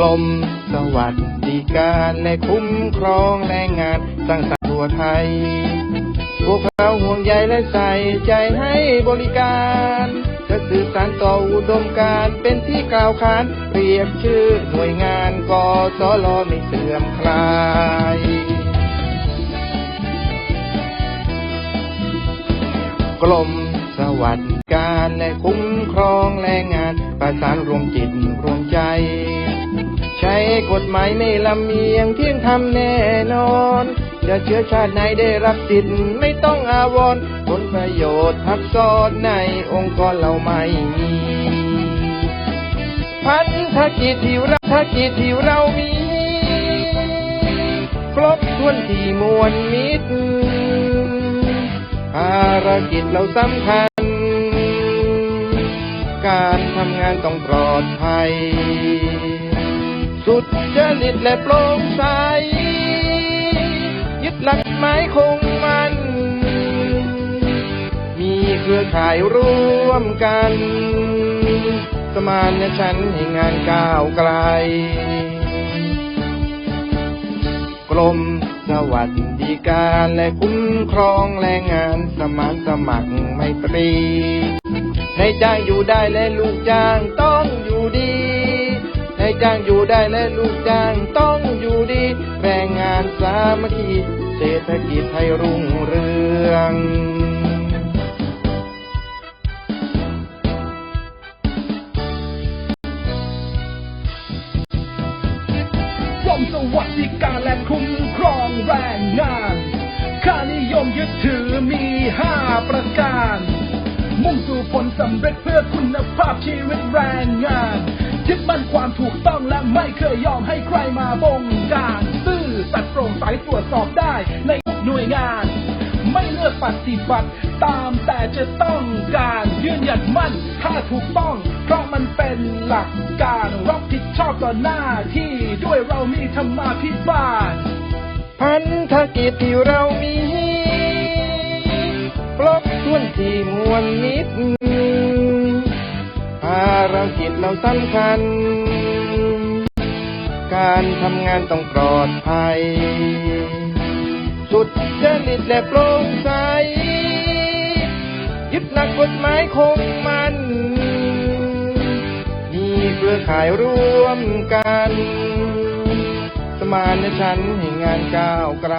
รมสวัสดิการและคุ้มครองแรงงานสร้างสรรค์ทั่วไทย พวกเราห่วงใยและใส่ใจให้บริการ จะสื่อสารต่ออุดมการเป็นที่กล่าวขานเรียกชื่อหน่วยงานกสลไม่เสื่อมคลายกรมสวัสดิการและคุ้มครองแรงงาน ประสานรวมจิตรวมใจ ใช้กฎหมายไม่ลำเอียงเที่ยงธรรมแน่นอนจะเชื้อชาติไหนได้รับสิทธิ์ไม่ต้องอาวรณ์ผลประโยชน์ทับซ้อนในองค์กรเราไม่มี พันธกิจที่เราธกิจที่เรามี ครบถ้วนที่มวลมิตรภารกิจเราสำคัญ การทำงานต้องปลอดภัย สุดจริตและโปร่งใส ยึดหลักหมายคงมัน มีเครือข่ายร่วมกัน สมานฉันให้งานก้าวไกลกรมสวัสดิการและคุ้มครองแรงงานสมานสมัครไมตรี ในจ้างอยู่ได้และลูกจ้างต้องอยู่ดี จ้างอยู่ได้และลูกจ้างต้องอยู่ดี แรงงานสามัคคีเศรษฐกิจไทยรุ่งเรืองกรมสวัสดิการและคุ้มครองแรงงาน ค่านิยมยึดถือมีห้าประการ มุ่งสู่ผลสำเร็จเพื่อคุณภาพชีวิตแรงงาน ยึดมั่นความถูกต้องและไม่เคยยอมให้ใครมาบงการซื่อสัตย์โปร่งใสตรวจสอบได้ในหน่วยงาน ไม่เลือกปฏิบัติตามแต่จะต้องการยืนหยัดมั่นถ้าถูกต้อง เพราะมันเป็นหลักการรับผิดชอบต่อหน้าที่ด้วยเรามีธรรมาภิบาลพันธกิจที่เรามีครบถ้วนที่มวลมิตรภารกิจเราสำคัญ การทำงานต้องปลอดภัย สุดจริตและโปร่งใส ยึดหลักกฎหมายคงมัน มีเครือข่ายร่วมกัน สมานฉันท์ให้งานก้าวไกล